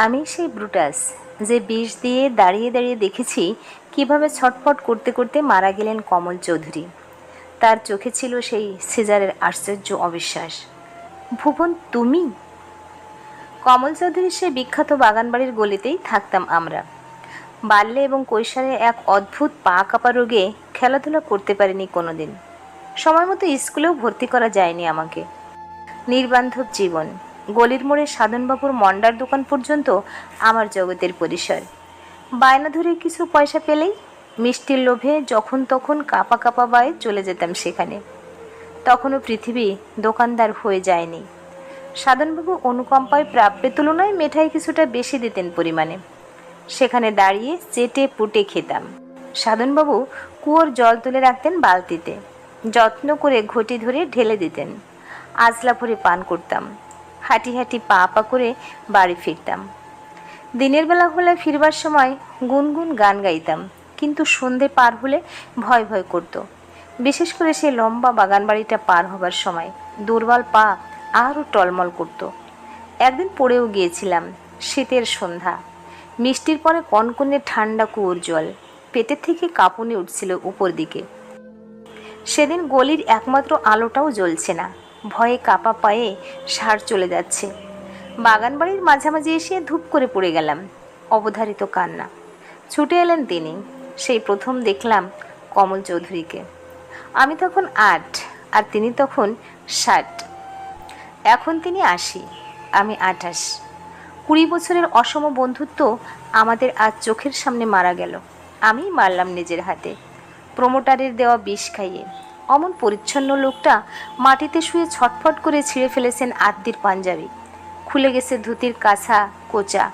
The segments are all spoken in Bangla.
আমি সেই ব্রুটাস যে বিষ দিয়ে দাঁড়িয়ে দাঁড়িয়ে দেখেছি কীভাবে ছটফট করতে করতে মারা গেলেন কমল চৌধুরী। তার চোখে ছিল সেই সিজারের আশ্চর্য অবিশ্বাস। ভুবন, তুমি? কমল চৌধুরীর সেই বিখ্যাত বাগানবাড়ির গলিতেই থাকতাম আমরা। বাল্যে এবং কৈশোরে এক অদ্ভুত পা কাপা রোগে খেলাধুলা করতে পারিনি কোনোদিন। সময় মতো স্কুলেও ভর্তি করা যায়নি আমাকে। নির্বান্ধব জীবন। গলির মোড়ে সাধনবাবুর মন্ডার দোকান পর্যন্ত আমার জগতের পরিসর। বায়না ধরে কিছু পয়সা পেলেই মিষ্টির লোভে যখন তখন কাপা কাপা বায়ে চলে যেতাম সেখানে। তখনও পৃথিবী দোকানদার হয়ে যায়নি। সাধনবাবু অনুকম্পায় প্রাপ্যের তুলনায় মেঠাই কিছুটা বেশি দিতেন পরিমাণে। সেখানে দাঁড়িয়ে চেটে পুটে খেতাম। সাধনবাবু কুয়োর জল তুলে রাখতেন বালতিতে। যত্ন করে ঘটি ধরে ঢেলে দিতেন। আজলা ভরে পান করতাম। হাঁটি হাঁটি পা পা করে বাড়ি ফিরতাম। দিনের বেলা হলে ফিরবার সময় গুনগুন গান গাইতাম, কিন্তু সন্ধে পার হলে ভয় ভয় করত। বিশেষ করে সে লম্বা বাগান বাড়িটা পার হবার সময় দুর্বল পা আরও টলমল করত। একদিন পড়েও গিয়েছিলাম শীতের সন্ধ্যা। মিষ্টির পরে কনকনে ঠান্ডা কুয়োর জল, পেটের থেকে কাঁপুনি উঠছিল উপর দিকে। সেদিন গলির একমাত্র আলোটাও জ্বলছে না। ভয়ে কাপা পায়ে সার চলে যাচ্ছে। বাগান বাড়ির মাঝামাঝি এসে ধূপ করে পড়ে গেলাম, অবধারিত কান্না। ছুটে এলেন তিনি, সেই প্রথম দেখলাম কমল চৌধুরীকে। আমি তখন আট, আর তিনি তখন ষাট। এখন তিনি আশি, আমি আঠাশ। কুড়ি বছরের অসম বন্ধুত্ব আমাদের আজ চোখের সামনে মারা গেল। আমি মারলাম নিজের হাতে। প্রমোটারের দেওয়া বিষ খাইয়ে। অমন পরিচ্ছন্ন লোকটা মাটিতে শুয়ে ছটফট করে ছিঁড়ে ফেলেছেন আত্মীর পাঞ্জাবি। খুলে গেছে ধুতির কাছা কোচা।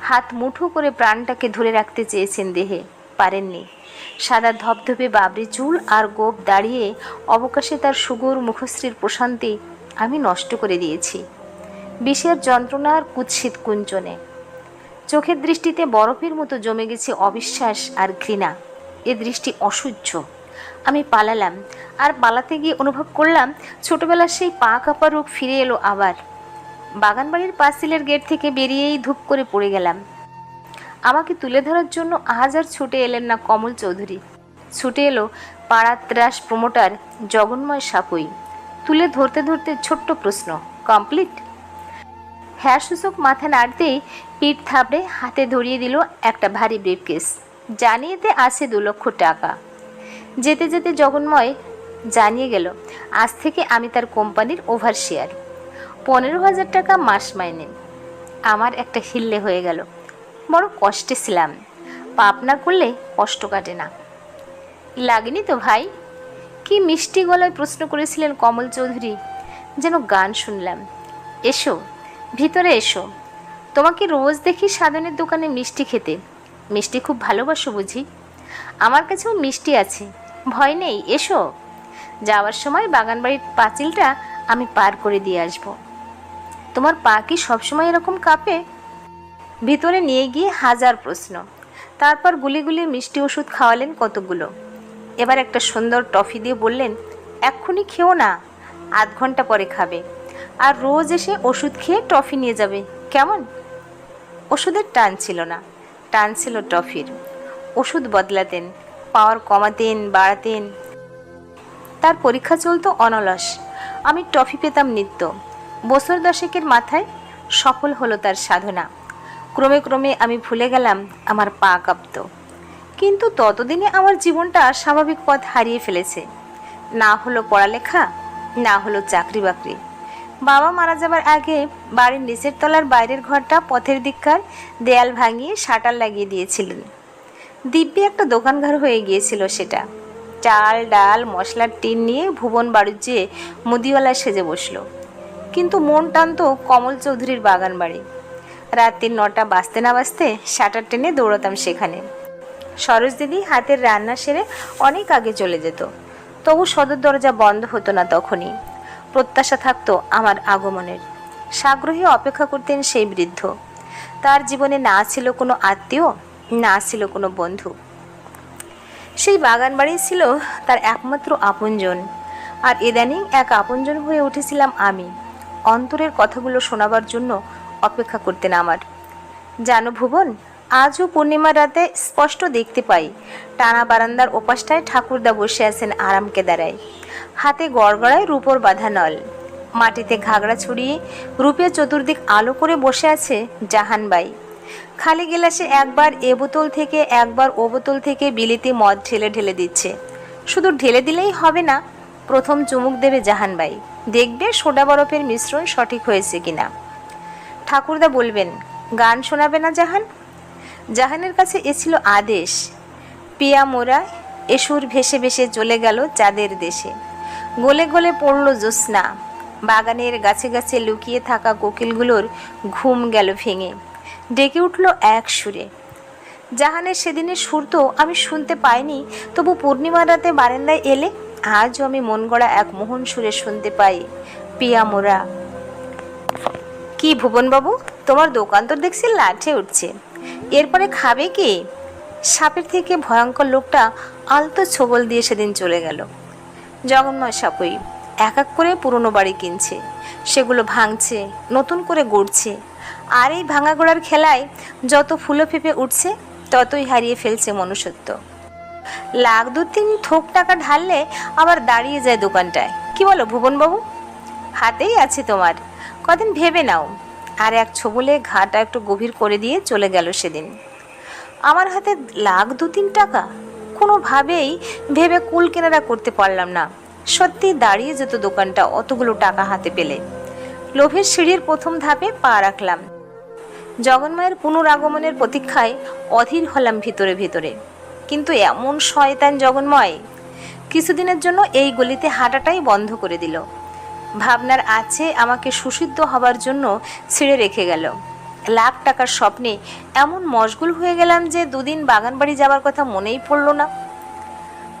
হাত মুঠো করে প্রাণটাকে ধরে রাখতে চেয়েছেন দেহে। পারেননি। সাদা ধবধবে বাবরি চুল আর গোপ দাঁড়িয়ে অবকাশে তার সুগর মুখশ্রীর প্রশান্তি আমি নষ্ট করে দিয়েছি। বিষের যন্ত্রণার কুৎসিত কুঞ্চনে। চোখের দৃষ্টিতে বরফের মতো জমে গেছে অবিশ্বাস আর ঘৃণা। এ দৃষ্টি অসহ্য। আমি পালালাম। আর পালাতে গিয়ে অনুভব করলাম ছোটবেলার সেই পা কাপা রোগ ফিরে এলো আবার। বাগানবাড়ির পাঁচিলের গেট থেকে বেরিয়েই ধূপ করে পড়ে গেলাম। আমাকে তুলে ধরার জন্য আজ আর ছুটে এলেন না কমল চৌধুরী। ছুটে এলো পাড়ার ত্রাস প্রমোটার জগন্ময় সাপুই। তুলে ধরতে ধরতে ছোট্ট প্রশ্ন, কমপ্লিট? হ্যাঁ সূচক মাথা নাড়তেই পিঠ থাবড়ে হাতে ধরিয়ে দিল একটা ভারী ব্রিফকেস। জানিয়েতে আছে দু লক্ষ টাকা। যেতে যেতে জগন্ময় জানিয়ে গেল, আজ থেকে আমি তার কোম্পানির ওভারশেয়ার পনেরো হাজার টাকা মাস মাইনে। আমার একটা হিল্লে হয়ে গেল। বড় কষ্টে ছিলাম। পাপ না করলে কষ্ট কাটে না। লাগেনি তো ভাই? কি মিষ্টি গলায় প্রশ্ন করেছিলেন কমল চৌধুরী। যেন গান শুনলাম। এসো, ভিতরে এসো। তোমাকে রোজ দেখি সাধনের দোকানে মিষ্টি খেতে। মিষ্টি খুব ভালোবাসো বুঝি। আমার কাছেও মিষ্টি আছে। ভয় নেই, এসো। যাওয়ার সময় বাগানবাড়ির পাঁচিলটা আমি পার করে দিয়ে আসব। তোমার পা কি সবসময় এরকম কাঁপে? ভিতরে নিয়ে গিয়ে হাজার প্রশ্ন। তারপর গুলি গুলি মিষ্টি ওষুধ খাওয়ালেন কতগুলো। এবার একটা সুন্দর টফি দিয়ে বললেন, এক্ষুনি খেও না, আধ ঘণ্টা পরে খাবে। আর রোজ এসে ওষুধ খেয়ে টফি নিয়ে যাবে, কেমন? ওষুধের টান ছিল না, টান ছিল টফির। ওষুধ বদলাতেন, পাওয়ার কমাতেন, বাড়াতেন। তার পরীক্ষা চলতো অনলস। আমি টফি পেতাম নিত্য। বছর দশেকের মাথায় সফল হলো তার সাধনা। ক্রমে ক্রমে আমি ভুলে গেলাম আমার পা কাঁপত। কিন্তু ততদিনে আমার জীবনটা স্বাভাবিক পথ হারিয়ে ফেলেছে। না হলো পড়ালেখা, না হলো চাকরি বাকরি বাবা মারা যাবার আগে বাড়ির নিচের তলার বাইরের ঘরটা পথের দিককার দেয়াল ভাঙিয়ে শাটার লাগিয়ে দিয়েছিলেন। দিব্যি একটা দোকানঘর হয়ে গিয়েছিল সেটা। চাল, ডাল, মশলার টিন নিয়ে ভুবন বাড়ির মুদিওয়ালা সেজে বসল। কিন্তু মন টানতো কমল চৌধুরীর বাগান বাড়ি। রাত্রি নটা বাজতে না বাজতে শাটার টেনে দৌড়াতাম সেখানে। সরোজ দিদি হাতের রান্না সেরে অনেক আগে চলে যেত। তবু সদর দরজা বন্ধ হতো না তখনই। প্রত্যাশা থাকতো আমার আগমনের। সাগ্রহে অপেক্ষা করতেন সেই বৃদ্ধ। তার জীবনে না ছিল কোনো আত্মীয় না ছিল কোনো বন্ধু। সেই বাগান বাড়ি ছিল তার একমাত্র আপনজন। আর ইদানিং এক আপনজন হয়ে উঠেছিলাম আমি। অন্তরের কথাগুলো শোনাবার জন্য অপেক্ষা করতেন আমার। জানো ভুবন, আজও পূর্ণিমা রাতে স্পষ্ট দেখতে পাই। টানা বারান্দার ওপাশটায় ঠাকুরদা বসে আছেন আরামকে দাঁড়ায় হাতে গড়গড়ায় রূপর বাঁধা নল। মাটিতে ঘাগড়া ছড়িয়ে রূপে চতুর্দিক আলো করে বসে আছে জাহানবাই খালি গেলাসে একবার এ বোতল থেকে, একবার ও বোতল থেকে বিলিতি মদ ঢেলে ঢেলে দিচ্ছে। শুধু ঢেলে দিলেই হবে না, প্রথম চুমুক দেবে জাহানবাই। দেখবে সোডা বরফের মিশ্রণ সঠিক হয়েছে কিনা। ঠাকুরদা বলবেন, গান শোনাবে না জাহান? জাহানের কাছে এ ছিল আদেশ। পিয়া মোরা এসুর ভেসে ভেসে চলে গেল চাঁদের দেশে। গলে গলে পড়ল জ্যোৎস্না। বাগানের গাছে গাছে লুকিয়ে থাকা কোকিলগুলোর ঘুম গেল ভেঙে। ডেকে উঠল এক সুরে। জাহানের সেদিনের সুর তো আমি শুনতে পাইনি, তবু পূর্ণিমা রাতে বারান্দায় এলে আজও আমি মন গড়া এক মোহন সুরে শুনতে পাই। পিয়া মোরা। কি ভুবনবাবু, তোমার দোকান তো দেখছি লাঠে উঠছে। এরপরে খাবে কি? সাপের থেকে ভয়ঙ্কর লোকটা আলতো ছোবল দিয়ে সেদিন চলে গেল। জগন্ময় সাপই, এক এক করে পুরনো বাড়ি কিনছে। সেগুলো ভাঙছে, নতুন করে গড়ছে। আর এই ভাঙা গোড়ার খেলায় যত ফুলো ফেপে উঠছে, ততই হারিয়ে ফেলছে মনুষ্যত্ব। লাখ দু তিন থোক টাকা ঢাললে আবার দাঁড়িয়ে যায় দোকানটায়। কি বলো ভুবনবাবু? হাতেই আছে তোমার। কদিন ভেবে নাও। আর এক ছবলে ঘাটা একটু গভীর করে দিয়ে চলে গেল সেদিন। আমার হাতে লাখ দু তিন টাকা? কোনোভাবেই ভেবে কুল কেনারা করতে পারলাম না। সত্যি দাঁড়িয়ে যেত দোকানটা, অতগুলো টাকা হাতে পেলে। লোভের সিঁড়ির প্রথম ধাপে পা রাখলাম। জগন্মায়ের পুনরাগমনের প্রতীক্ষায় অধীর হলাম ভিতরে ভিতরে। কিন্তু এমন শয়তান জগন্ময়, কিছুদিনের জন্য এই গলিতে হাঁটাটাই বন্ধ করে দিল। ভাবনার আছে আমাকে সুসিদ্ধ হবার জন্য ছিঁড়ে রেখে গেল। লাখ টাকার স্বপ্নে এমন মশগুল হয়ে গেলাম যে দুদিন বাগান বাড়ি যাওয়ার কথা মনেই পড়ল না।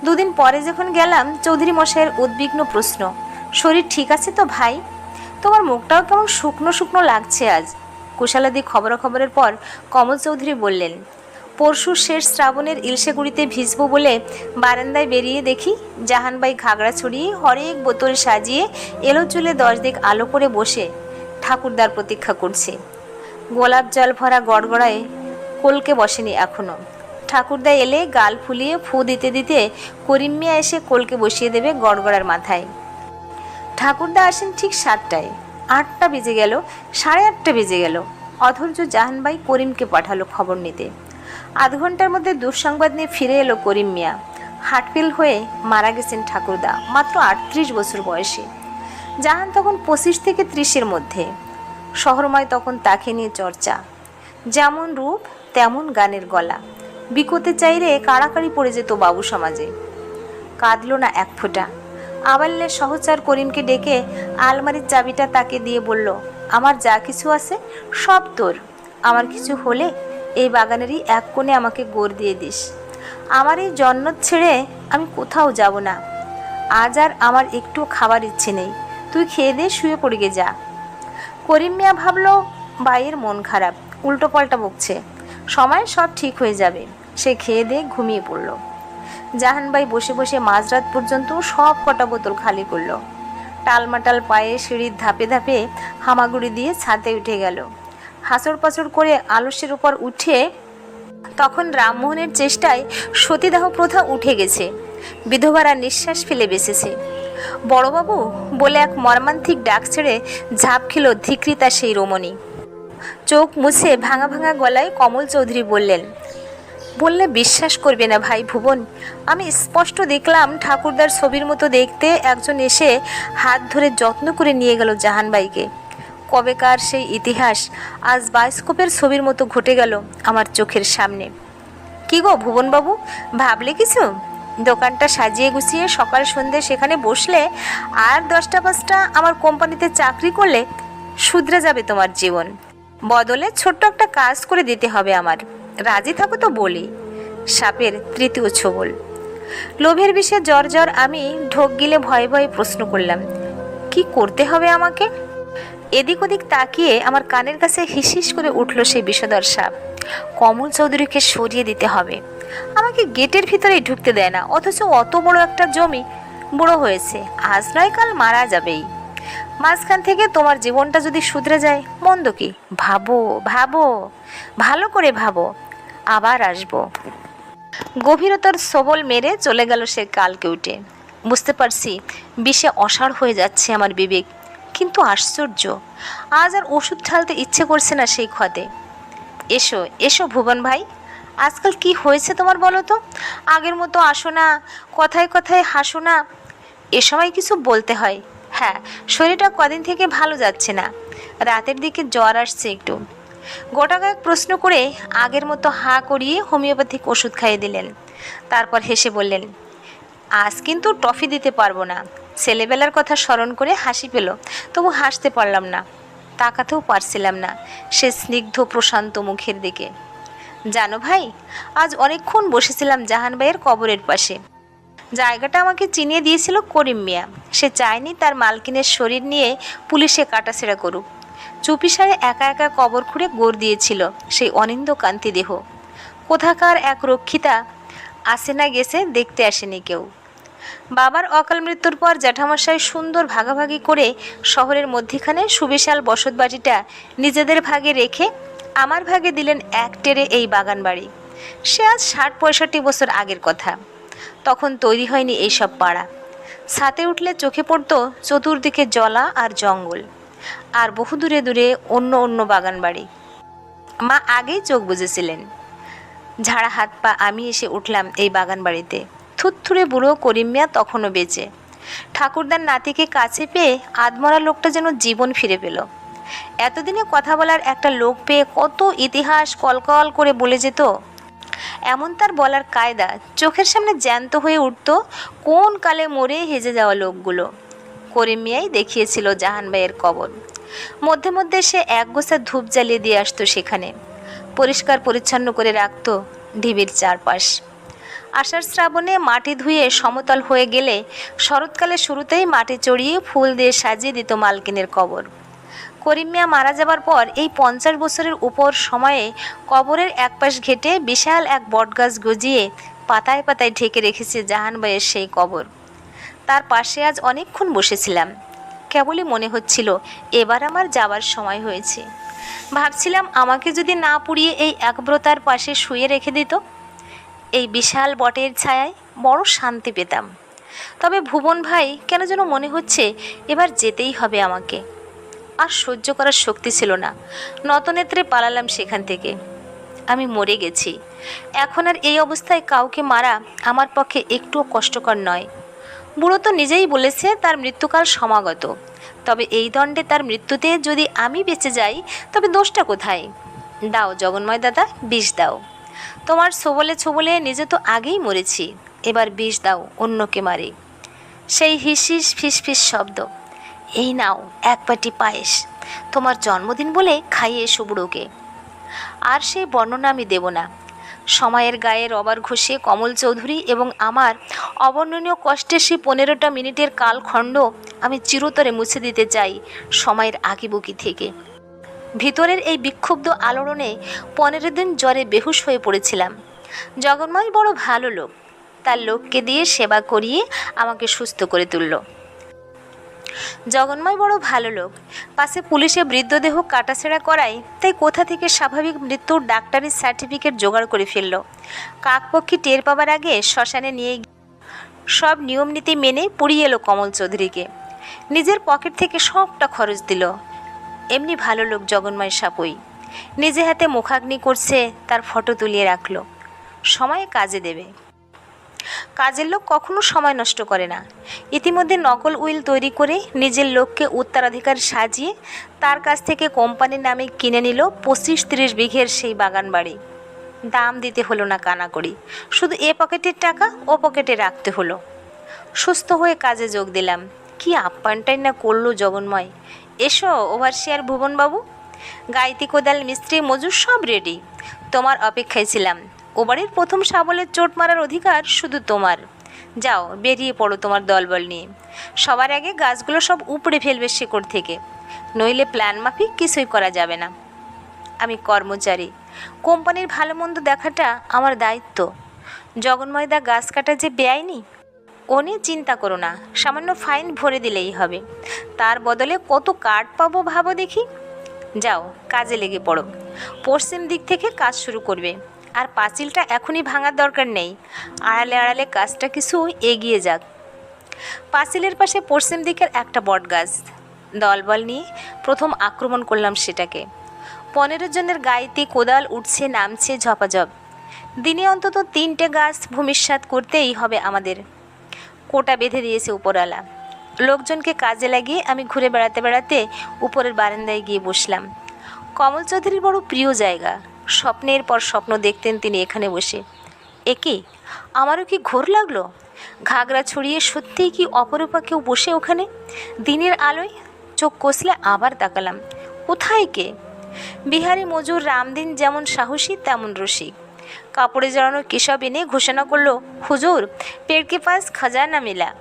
দুদিন পরে যখন গেলাম, চৌধুরী মশাইয়ের উদ্বিগ্ন প্রশ্ন, শরীর ঠিক আছে তো ভাই? তোমার মুখটাও কেমন শুকনো শুকনো লাগছে আজ? কুশালাদি খবরাখবরের পর কমল চৌধুরী বললেন, পরশু শেষ শ্রাবণের ইলশেগুড়িতে ভিজবো বলে বারান্দায় বেরিয়ে দেখি জাহানবাই ঘাগড়া ছড়িয়ে হরেক বোতল সাজিয়ে এলো চুলে দশ দিক আলো করে বসে ঠাকুরদার প্রতীক্ষা করছে। গোলাপ জল ভরা গড়গড়ায় কলকে বসেনি এখনও। ঠাকুরদা এলে গাল ফুলিয়ে ফু দিতে দিতে করিম মিয়া এসে কলকে বসিয়ে দেবে গড়গড়ার মাথায়। ঠাকুরদা আসেন ঠিক সাতটায়। আটটা বেজে গেল, সাড়ে আটটা বেজে গেল। অধৈর্য জাহানবাই করিমকে পাঠালো খবর নিতে। আধ ঘণ্টার মধ্যে দুঃসংবাদ নিয়ে ফিরে এলো করিম মিয়া। হাটপিল হয়ে মারা গেছেন ঠাকুরদা, মাত্র আটত্রিশ বছর বয়সে। জাহান তখন পঁচিশ থেকে ত্রিশের মধ্যে। শহরময় তখন তাকে নিয়ে চর্চা। যেমন রূপ, তেমন গানের গলা। বিকোতে চাইলে কাড়াকাড়ি পড়ে যেত বাবু সমাজে। কাঁদল না এক ফোঁটা। আবাল্লে সহচার করিমকে ডেকে আলমারির চাবিটা তাকে দিয়ে বলল, আমার যা কিছু আছে সব তোর। আমার কিছু হলে এই বাগানেরই এক কোণে আমাকে গোর দিয়ে দিস। আমার এই জন্নত ছেড়ে আমি কোথাও যাব না। আজ আর আমার একটু খাবার ইচ্ছে নেই। তুই খেয়ে দিয়ে শুয়ে পড়ে যা। করিম মিয়া ভাবলো বাইয়ের মন খারাপ উল্টো পাল্টা বকছে। সময় সব ঠিক হয়ে যাবে। সে খেয়ে দিয়ে ঘুমিয়ে পড়ল। জাহানবাই বসে বসে মাঝরাত পর্যন্ত সব কটা বোতল খালি করল। টালমাটাল পায়ে সিঁড়ির ধাপে ধাপে হামাগুড়ি দিয়ে ছাতে উঠে গেল। হাসর পাচড় করে আলস্যের উপর উঠে তখন রামমোহনের চেষ্টায় সতীদাহ প্রথা উঠে গেছে। বিধবারা নিঃশ্বাস ফেলে বেঁচেছে। বড়বাবু বলে এক মর্মান্তিক ডাক ছেড়ে ঝাঁপ খেল ধিকৃতা সেই রমণী। চোখ মুছে ভাঙা ভাঙা গলায় কমল চৌধুরী বললেন বললে বিশ্বাস করবে না ভাই ভুবন। আমি স্পষ্ট দেখলাম ঠাকুরদার ছবির মতো দেখতে একজন এসে হাত ধরে যত্ন করে নিয়ে গেল জাহানবাইকে কবেকার সেই ইতিহাস আজ বায়োস্কোপের ছবির মতো ঘটে গেল আমার চোখের সামনে। কি গো ভুবনবাবু, ভাবলে কিছু? দোকানটা সাজিয়ে গুছিয়ে সকাল সন্ধে সেখানে বসলে আর দশটা পাঁচটা আমার কোম্পানিতে চাকরি করলে শুধরে যাবে তোমার জীবন। বদলে ছোট্ট একটা কাজ করে দিতে হবে আমার। রাজি থাকো তো বলি। সাপের তৃতীয় ছোবল। লোভের বিষে জ্বর জ্বর আমি ঢোক গিলে ভয়ে ভয়ে প্রশ্ন করলাম, কি করতে হবে আমাকে? এদিক ওদিক তাকিয়ে আমার কানের কাছে হিসিস করে উঠল সেই বিষধর সাপ। কমল চৌধুরীকে সরিয়ে দিতে হবে। আমাকে গেটের ভিতরেই ঢুকতে দেয় না, অথচ অত বড় একটা জমি বুড়ো হয়েছে। আজ নয়, কাল মারা যাবেই। মাঝখান থেকে তোমার জীবনটা যদি শুধরে যায়, মন্দ কি? ভাবো ভাবো। ভালো করে ভাবো। আবার আসব। গভীরতার সবল মেরে চলে গেল সে কালকে উঠে। বুঝতে পারছি, বিষে অসাড় হয়ে যাচ্ছে আমার বিবেক, কিন্তু আশ্চর্য, আজ আর ওষুধ ঢালতে ইচ্ছে করছে না সেই ক্ষতে। এসো এসো ভুবন ভাই, আজকাল কি হয়েছে তোমার বলো তো? আগের মতো আসো না, কথায় কথায় হাসো না। এ সময় কিছু বলতে হয়। হ্যাঁ শরীরটা কদিন থেকে ভালো যাচ্ছে না। রাতের দিকে জ্বর আসছে একটু। গোটা কয়েক প্রশ্ন করে আগের মতো হা করিয়ে হোমিওপ্যাথিক ওষুধ খাইয়ে দিলেন। তারপর হেসে বললেন, আজ কিন্তু টফি দিতে পারব না। ছেলেবেলার কথা স্মরণ করে হাসি পেল, তবু হাসতে পারলাম না। তাকাতেও পারছিলাম না সে স্নিগ্ধ প্রশান্ত মুখের দিকে। জানো ভাই, আজ অনেকক্ষণ বসেছিলাম জাহান ভাইয়ের কবরের পাশে। জায়গাটা আমাকে চিনিয়ে দিয়েছিল করিম মিয়া। সে চায়নি তার মালকিনের শরীর নিয়ে পুলিশে কাটাছেড়া করুক। চুপিসারে একা একা কবর খুঁড়ে গোর দিয়েছিল সেই অনিন্দ কান্তি দেহ। কোথাকার এক রক্ষিতা আসে না গেছে দেখতে আসেনি কেউ। বাবার অকাল মৃত্যুর পর জ্যাঠামশাই সুন্দর ভাগাভাগি করে শহরের মধ্যিখানে সুবিশাল বসতবাড়িটা নিজেদের ভাগে রেখে আমার ভাগে দিলেন এক টেরে এই বাগান বাড়ি সে আজ ষাট পঁয়ষট্টি বছর আগের কথা। তখন তৈরি হয়নি এইসব পাড়া। ছাতে উঠলে চোখে পড়তো চতুর্দিকে জলা আর জঙ্গল। আর বহু দূরে দূরে অন্য অন্য বাগান বাড়ি। মা আগেই চোখ বুঝেছিলেন ঝাড়া হাত পা আমি এসে উঠলাম এই বাগান বাড়িতে। থুতথুরে বুড়ো করিম মিয়া তখনও বেঁচে। ঠাকুরদার নাতিকে কাছে পেয়ে আদমরা লোকটা যেন জীবন ফিরে পেল। এতদিনে কথা বলার একটা লোক পেয়ে কত ইতিহাস কলকল করে বলে যেত। এমন তার বলার কায়দা চোখের সামনে জ্যান্ত হয়ে উঠত, কোন কালে মরে হেজে যাওয়া লোকগুলো। করিম মিয়াই দেখিয়েছিল জাহান ভাইয়ের কবর। মধ্যে মধ্যে সে এক গোছা ধূপ জ্বালিয়ে দিয়ে আসতো সেখানে। পরিষ্কার পরিচ্ছন্ন করে রাখত ঢিবির চারপাশ। আষাঢ় শ্রাবণে মাটি ধুয়ে সমতল হয়ে গেলে শরৎকালে শুরুতেই মাটি চড়িয়ে ফুল দিয়ে সাজিয়ে দিত মালকিনের কবর। করিম মিয়া মারা যাবার পর এই পঞ্চাশ বছরের উপর সময়ে কবরের একপাশ ঘেটে বিশাল এক বটগাছ গজিয়ে পাতায় পাতায় ঢেকে রেখেছে জাহান ভাইয়ের সেই কবর। তার পাশে আজ অনেকক্ষণ বসেছিলাম। কেবলই মনে হচ্ছিল, এবার আমার যাবার সময় হয়েছে। ভাবছিলাম আমাকে যদি না পুড়িয়ে এই একব্রতার পাশে শুয়ে রেখে দিত। এই বিশাল বটের ছায়ায় বড় শান্তি পেতাম। তবে ভুবন ভাই, কেন যেন মনে হচ্ছে এবার যেতেই হবে আমাকে। আর সহ্য করার শক্তি ছিল না। নতনেত্রে পালালাম সেখান থেকে। আমি মরে গেছি। এখন আর এই অবস্থায় কাউকে মারা আমার পক্ষে একটুও কষ্টকর নয়। বুড়ো তো নিজেই বলেছে তার মৃত্যুকাল সমাগত। তবে এই দণ্ডে তার মৃত্যুতে যদি আমি বেঁচে যাই, তবে দোষটা কোথায়? দাও জগন্ময় দাদা, বিষ দাও। তোমার ছোবলে ছোবলে নিজে তো আগেই মরেছি, এবার বিষ দাও, অন্যকে মারে। সেই হিসিস ফিসফিস শব্দ। এই নাও, এক পাটি পায়েস। তোমার জন্মদিন বলে খাইয়ে এসো বুড়োকে। আর সেই বর্ণনা আমি দেব না। সময়ের গায়ে রবার ঘষে কমল চৌধুরী এবং আমার অবর্ণনীয় কষ্টে সেই পনেরোটা মিনিটের কালখণ্ড আমি চিরতরে মুছে দিতে চাই সময়ের আঁকিবুকি থেকে। ভিতরের এই বিক্ষুব্ধ আলোড়নে পনেরো দিন জ্বরে বেহুশ হয়ে পড়েছিলাম। জগন্ময় বড় ভালো লোক। তার লোককে দিয়ে সেবা করিয়ে আমাকে সুস্থ করে তুলল। জগন্ময় বড় ভালো লোক। পাশে পুলিশে বৃদ্ধদেহ কাটাছেড়া করায় তাই কোথা থেকে স্বাভাবিক মৃত্যুর ডাক্তারির সার্টিফিকেট জোগাড় করে ফেলল। কাকপক্ষী টের পাবার আগে শ্মশানে নিয়ে সব নিয়ম নীতি মেনে পুড়িয়ে এলো কমল চৌধুরীকে। নিজের পকেট থেকে সবটা খরচ দিল। এমনি ভালো লোক জগন্ময় সাপুই। নিজে হাতে মুখাগ্নি করছে, তার ফটো তুলিয়ে রাখল। সময়ে কাজে দেবে। কাজের লোক কখনো সময় নষ্ট করে না। ইতিমধ্যে নকল উইল তৈরি করে নিজের লোককে উত্তরাধিকার সাজিয়ে তার কাছ থেকে কোম্পানির নামে কিনে নিল পঁচিশ তিরিশ বিঘের সেই বাগান বাড়ি। দাম দিতে হলো না কানাকড়ি, শুধু এ পকেটের টাকা ও পকেটে রাখতে হলো। সুস্থ হয়ে কাজে যোগ দিলাম। কি আপ্যায়নটাই না করল জগন্ময়। এসো, ওভারসিয়ার ভুবনবাবু। গাইতি কোদাল, মিস্ত্রি, মজুর সব রেডি তোমার অপেক্ষায় ছিলাম। ও বাড়ির প্রথম শাবলের চোট মারার অধিকার শুধু তোমার। যাও, বেরিয়ে পড়ো তোমার দলবল নিয়ে। সবার আগে গাছগুলো সব উপড়ে ফেলবে শেকড় থেকে। নইলে প্ল্যান মাফিক কিছুই করা যাবে না। আমি কর্মচারী। কোম্পানির ভালো মন্দ দেখাটা আমার দায়িত্ব। জগন্ময়দা গাছ কাটা যে বেআইনি, ও নিয়ে চিন্তা করো না। সামান্য ফাইন ভরে দিলেই হবে। তার বদলে কত কার্ড পাবো ভাবো দেখি। যাও, কাজে লেগে পড়ো। পশ্চিম দিক থেকে কাজ শুরু করবে। আর পাঁচিলটা এখনই ভাঙার দরকার নেই। আড়ালে আড়ালে কাজটা কিছু এগিয়ে যাক। পাঁচিলের পাশে পশ্চিম দিকের একটা বট গাছ। দলবল নিয়ে প্রথম আক্রমণ করলাম সেটাকে। পনেরো জনের গায়েতে কোদাল উঠছে, নামছে, ঝপাঝপ। দিনে অন্তত তিনটে গাছ ভূমিষ্যাত করতেই হবে আমাদের। কোটা বেঁধে দিয়েছে উপরওয়ালা। লোকজনকে কাজে লাগিয়ে আমি ঘুরে বেড়াতে বেড়াতে উপরের বারান্দায় গিয়ে বসলাম। কমল চৌধুরীর বড় প্রিয় জায়গা। স্বপ্নের পর স্বপ্ন দেখতেন তিনি এখানে বসে। একে আমারও কি ঘোর লাগল? ঘাগরা ছড়িয়ে সত্যিই কি অপরূপা কেউ বসে ওখানে? দিনের আলোয় চোখ কষলে আবার তাকালাম। কোথায় কে? বিহারি মজুর রামদিন যেমন সাহসী, তেমন রসিক। কাপড়ে জড়ানো কেশব এনে ঘোষণা করল, হুজুর, পেড়কে পাস খাজানা মেলা।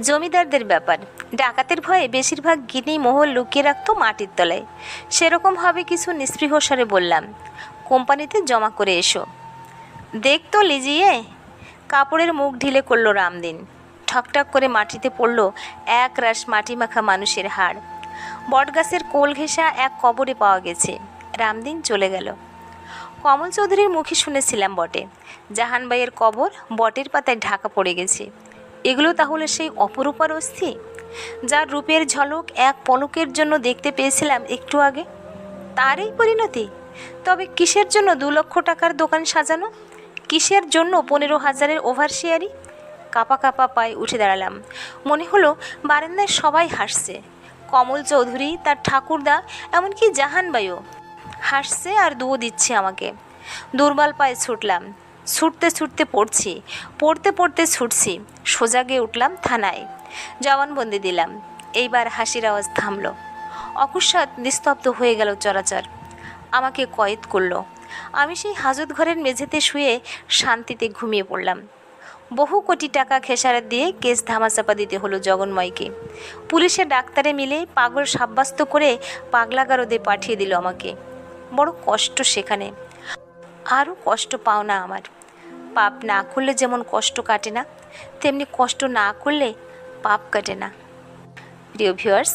জমিদারদের ব্যাপার। ডাকাতের ভয়ে বেশিরভাগ গিনি মোহর লুকিয়ে রাখতো মাটির তলায়। সেরকম কিছু নিস্পৃহ স্বরে বললাম কোম্পানিতে জমা করে এসো। দেখ তো লিজিয়ে, কাপড়ের মুখ ঢিলে করল রামদিন। ঠকঠক করে মাটিতে পড়ল এক রাশ মাটি মাখা মানুষের হাড়। বটগাছের কোল ঘেঁষা এক কবরে পাওয়া গেছে। রামদিন চলে গেল। কমল চৌধুরীর মুখে শুনেছিলাম বটে। জাহানবাইয়ের কবর বটের পাতায় ঢাকা পড়ে গেছে। এগুলো তাহলে সেই অপরূপার অস্থি? যার রূপের ঝলক এক পলকের জন্য দেখতে পেয়েছিলাম একটু আগে। তারই পরিণতি? তবে কিসের জন্য দু লক্ষ টাকার দোকান সাজানো? কিসের জন্য পনেরো হাজারের ওভারশেয়ারি কাপা কাপা পায়ে উঠে দাঁড়ালাম। মনে হলো বারান্দায় সবাই হাসছে। কমল চৌধুরী, তার ঠাকুরদা, এমনকি জাহানবাইও হাসছে আর দুও দিচ্ছে আমাকে। দুর্বল পায়ে ছুটলাম। ছুটতে ছুটতে পড়ছি। পড়তে পড়তে ছুটছি। সোজা গিয়ে উঠলাম থানায়। জবানবন্দি দিলাম। এইবার হাসির আওয়াজ থামলো। অকস্মাৎ নিস্তব্ধ হয়ে গেল চরাচর। আমাকে কয়েদ করল। আমি সেই হাজত ঘরের মেঝেতে শুয়ে শান্তিতে ঘুমিয়ে পড়লাম। বহু কোটি টাকা খেসারত দিয়ে কেস ধামাচাপা দিতে হলো জগন্ময়কে। পুলিশের ডাক্তারে মিলে পাগল সাব্যস্ত করে পাগলাগারদে পাঠিয়ে দিল আমাকে। বড় কষ্ট সেখানে। আরও কষ্ট পাও না আমার। পাপ না করলে যেমন কষ্ট কাটে না, তেমনি কষ্ট না করলে পাপ কাটে না। প্রিয় ভিউয়ার্স